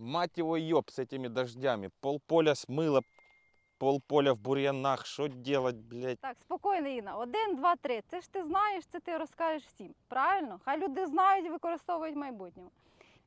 Мать его ёб с этими дождями. Полполя смыло, полполя в бурьянах. Что делать, блядь? Так, спокійно, Інна. Один, два, три. Це ж ти знаєш, це ти розкажеш всім. Правильно? Хай люди знають і використовують в майбутньому.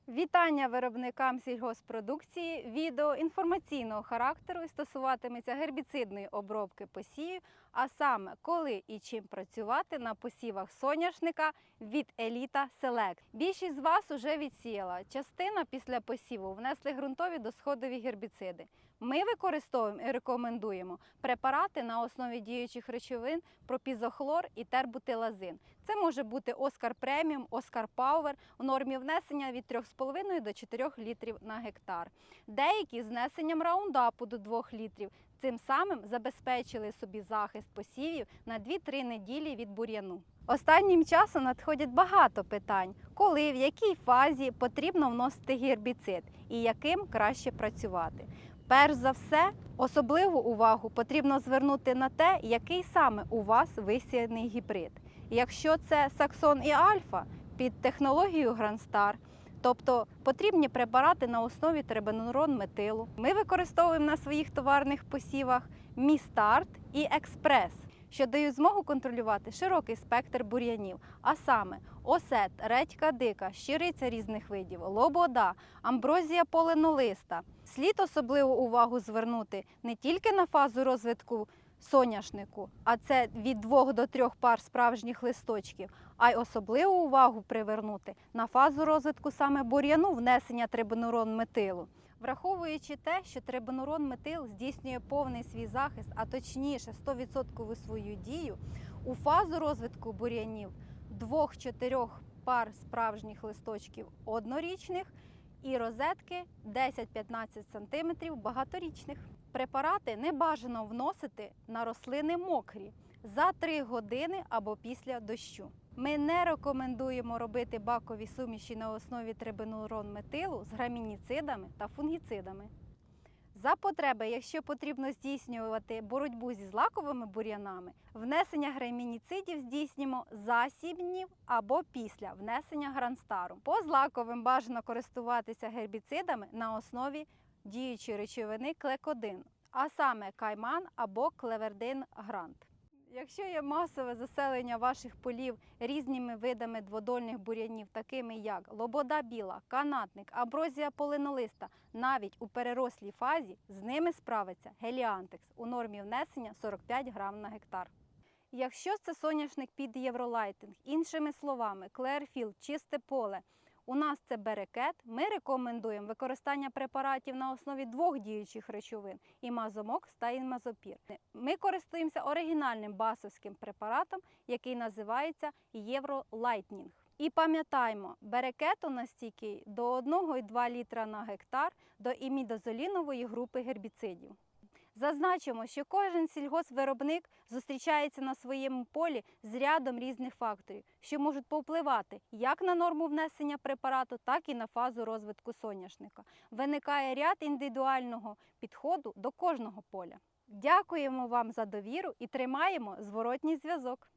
Вітання виробникам сільгоспродукції. Відео інформаційного характеру і стосуватиметься гербіцидної обробки посівів, а саме коли і чим працювати на посівах соняшника від Еліта Селект. Більшість з вас уже відсіяла. Частина після посіву внесли ґрунтові досходові гербіциди. Ми використовуємо і рекомендуємо препарати на основі діючих речовин пропізохлор і тербутилазин. Це може бути Оскар Преміум, Оскар Пауер у нормі внесення від 3,5 до 4 літрів на гектар. Деякі з внесенням раундапу до 2 літрів. Цим самим забезпечили собі захист посівів на 2-3 неділі від бур'яну. Останнім часом надходять багато питань, коли, в якій фазі потрібно вносити гербіцид і яким краще працювати. Перш за все, особливу увагу потрібно звернути на те, який саме у вас висіяний гібрид. Якщо це Саксон і Альфа під технологією Грандстар, тобто потрібні препарати на основі требенурон метилу. Ми використовуємо на своїх товарних посівах Містарт і Експрес, що дають змогу контролювати широкий спектр бур'янів, а саме осет, редька дика, щириця різних видів, лобода, амброзія поленолиста. Слід особливу увагу звернути не тільки на фазу розвитку соняшнику, а це від двох до трьох пар справжніх листочків, а й особливу увагу привернути на фазу розвитку саме бур'яну внесення трибенурон метилу. Враховуючи те, що трибенурон метил здійснює повний свій захист, а точніше 100% свою дію, у фазу розвитку бур'янів двох-чотирьох пар справжніх листочків однорічних і розетки 10-15 см багаторічних. Препарати не бажано вносити на рослини мокрі за 3 години або після дощу. Ми не рекомендуємо робити бакові суміші на основі трибенурон метилу з грамініцидами та фунгіцидами. За потреби, якщо потрібно здійснювати боротьбу зі злаковими бур'янами, внесення грамініцидів здійснюємо за 7 днів або після внесення гранстару. По злаковим бажано користуватися гербіцидами на основі діючої речовини клекодин, а саме кайман або клевердин грант. Якщо є масове заселення ваших полів різними видами дводольних бур'янів, такими як лобода біла, канатник, аброзія полинолиста, навіть у перерослій фазі з ними справиться геліантекс у нормі внесення 45 грам на гектар. Якщо це соняшник під євролайтинг, іншими словами, клеерфіл, чисте поле, у нас це берекет, ми рекомендуємо використання препаратів на основі двох діючих речовин імазомокс та імазопір. Ми користуємося оригінальним басовським препаратом, який називається Євролайтнінг. І пам'ятаємо, берекет у нас до 1,2 літра на гектар до імідозолінової групи гербіцидів. Зазначимо, що кожен сільгоспвиробник зустрічається на своєму полі з рядом різних факторів, що можуть повпливати як на норму внесення препарату, так і на фазу розвитку соняшника. Виникає ряд індивідуального підходу до кожного поля. Дякуємо вам за довіру і тримаємо зворотній зв'язок.